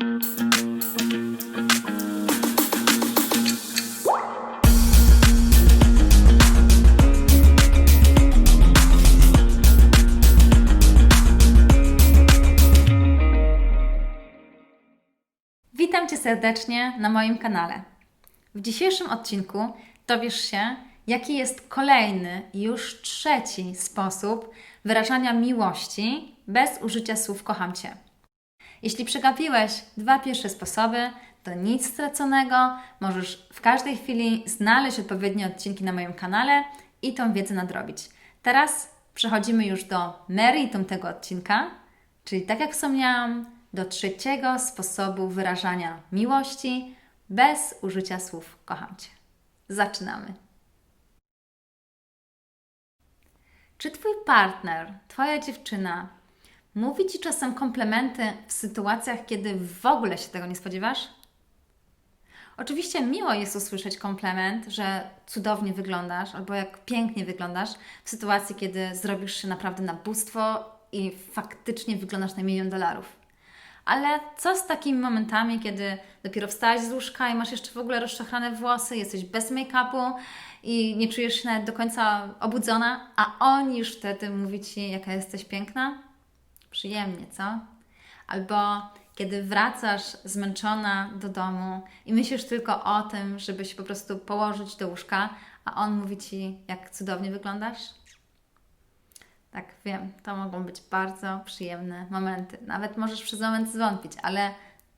Witam Cię serdecznie na moim kanale. W dzisiejszym odcinku dowiesz się, jaki jest kolejny, już trzeci sposób wyrażania miłości bez użycia słów kocham Cię. Jeśli przegapiłeś dwa pierwsze sposoby, to nic straconego. Możesz w każdej chwili znaleźć odpowiednie odcinki na moim kanale i tą wiedzę nadrobić. Teraz przechodzimy już do meritum tego odcinka, czyli tak jak wspomniałam, do trzeciego sposobu wyrażania miłości bez użycia słów kocham Cię. Zaczynamy. Czy Twój partner, Twoja dziewczyna mówi Ci czasem komplementy w sytuacjach, kiedy w ogóle się tego nie spodziewasz? Oczywiście miło jest usłyszeć komplement, że cudownie wyglądasz albo jak pięknie wyglądasz w sytuacji, kiedy zrobisz się naprawdę na bóstwo i faktycznie wyglądasz na milion dolarów. Ale co z takimi momentami, kiedy dopiero wstałaś z łóżka i masz jeszcze w ogóle rozczochrane włosy, jesteś bez make-upu i nie czujesz się nawet do końca obudzona, a on już wtedy mówi Ci, jaka jesteś piękna? Przyjemnie, co? Albo kiedy wracasz zmęczona do domu i myślisz tylko o tym, żeby się po prostu położyć do łóżka, a on mówi Ci, jak cudownie wyglądasz? Tak, wiem, to mogą być bardzo przyjemne momenty. Nawet możesz przez moment zwątpić, ale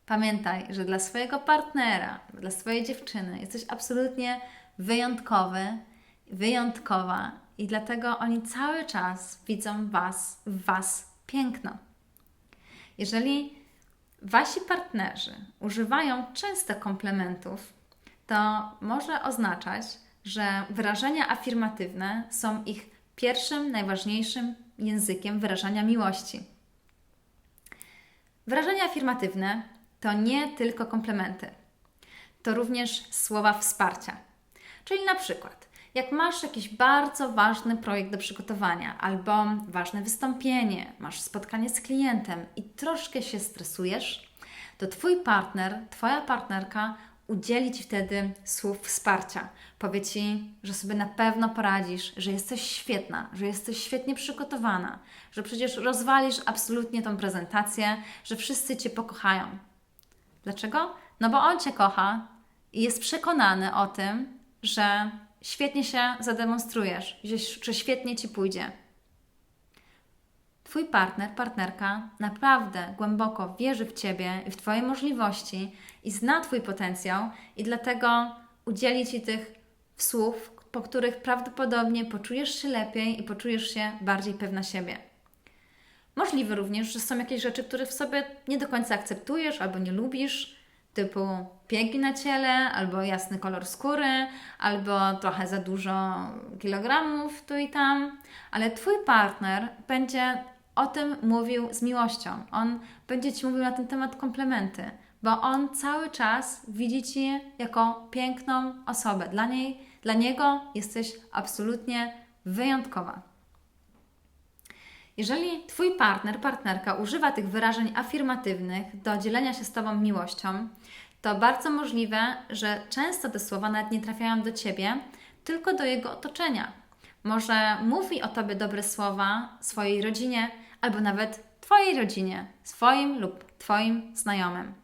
pamiętaj, że dla swojego partnera, dla swojej dziewczyny jesteś absolutnie wyjątkowy, wyjątkowa i dlatego oni cały czas widzą was, w Was piękno. Jeżeli Wasi partnerzy używają często komplementów, to może oznaczać, że wyrażenia afirmatywne są ich pierwszym, najważniejszym językiem wyrażania miłości. Wyrażenia afirmatywne to nie tylko komplementy, to również słowa wsparcia. Czyli na przykład, jak masz jakiś bardzo ważny projekt do przygotowania albo ważne wystąpienie, masz spotkanie z klientem i troszkę się stresujesz, to Twój partner, Twoja partnerka udzieli Ci wtedy słów wsparcia. Powie Ci, że sobie na pewno poradzisz, że jesteś świetna, że jesteś świetnie przygotowana, że przecież rozwalisz absolutnie tą prezentację, że wszyscy Cię pokochają. Dlaczego? No bo on Cię kocha i jest przekonany o tym, że świetnie się zademonstrujesz, że świetnie Ci pójdzie. Twój partner, partnerka naprawdę głęboko wierzy w Ciebie i w Twoje możliwości i zna Twój potencjał i dlatego udzieli Ci tych słów, po których prawdopodobnie poczujesz się lepiej i poczujesz się bardziej pewna siebie. Możliwe również, że są jakieś rzeczy, które w sobie nie do końca akceptujesz albo nie lubisz, typu pięki na ciele, albo jasny kolor skóry, albo trochę za dużo kilogramów tu i tam, ale Twój partner będzie o tym mówił z miłością. On będzie Ci mówił na ten temat komplementy, bo on cały czas widzi Cię jako piękną osobę. Dla niej, dla niego jesteś absolutnie wyjątkowa. Jeżeli Twój partner, partnerka używa tych wyrażeń afirmatywnych do dzielenia się z Tobą miłością, to bardzo możliwe, że często te słowa nawet nie trafiają do Ciebie, tylko do jego otoczenia. Może mówi o Tobie dobre słowa swojej rodzinie, albo nawet Twojej rodzinie, swoim lub Twoim znajomym.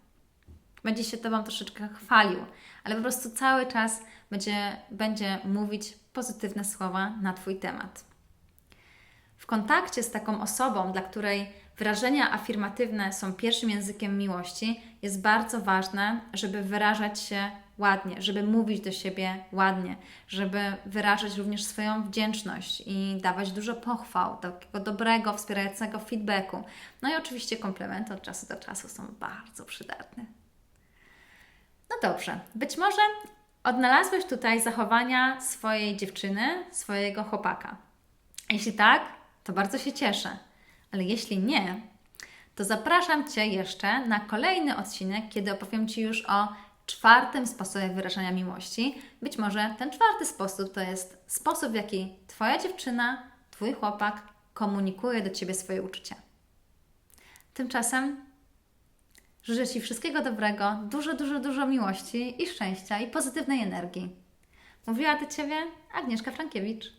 Będzie się Tobą troszeczkę chwalił, ale po prostu cały czas będzie, będzie mówić pozytywne słowa na Twój temat. W kontakcie z taką osobą, dla której wyrażenia afirmatywne są pierwszym językiem miłości, jest bardzo ważne, żeby wyrażać się ładnie, żeby mówić do siebie ładnie, żeby wyrażać również swoją wdzięczność i dawać dużo pochwał, takiego dobrego, wspierającego feedbacku. No i oczywiście komplementy od czasu do czasu są bardzo przydatne. No dobrze, być może odnalazłeś tutaj zachowania swojej dziewczyny, swojego chłopaka. Jeśli tak, to bardzo się cieszę. Ale jeśli nie, to zapraszam Cię jeszcze na kolejny odcinek, kiedy opowiem Ci już o czwartym sposobie wyrażania miłości. Być może ten czwarty sposób to jest sposób, w jaki Twoja dziewczyna, Twój chłopak komunikuje do Ciebie swoje uczucia. Tymczasem Życzę Ci wszystkiego dobrego, dużo, dużo, dużo miłości i szczęścia i pozytywnej energii. Mówiła do Ciebie Agnieszka Frankiewicz.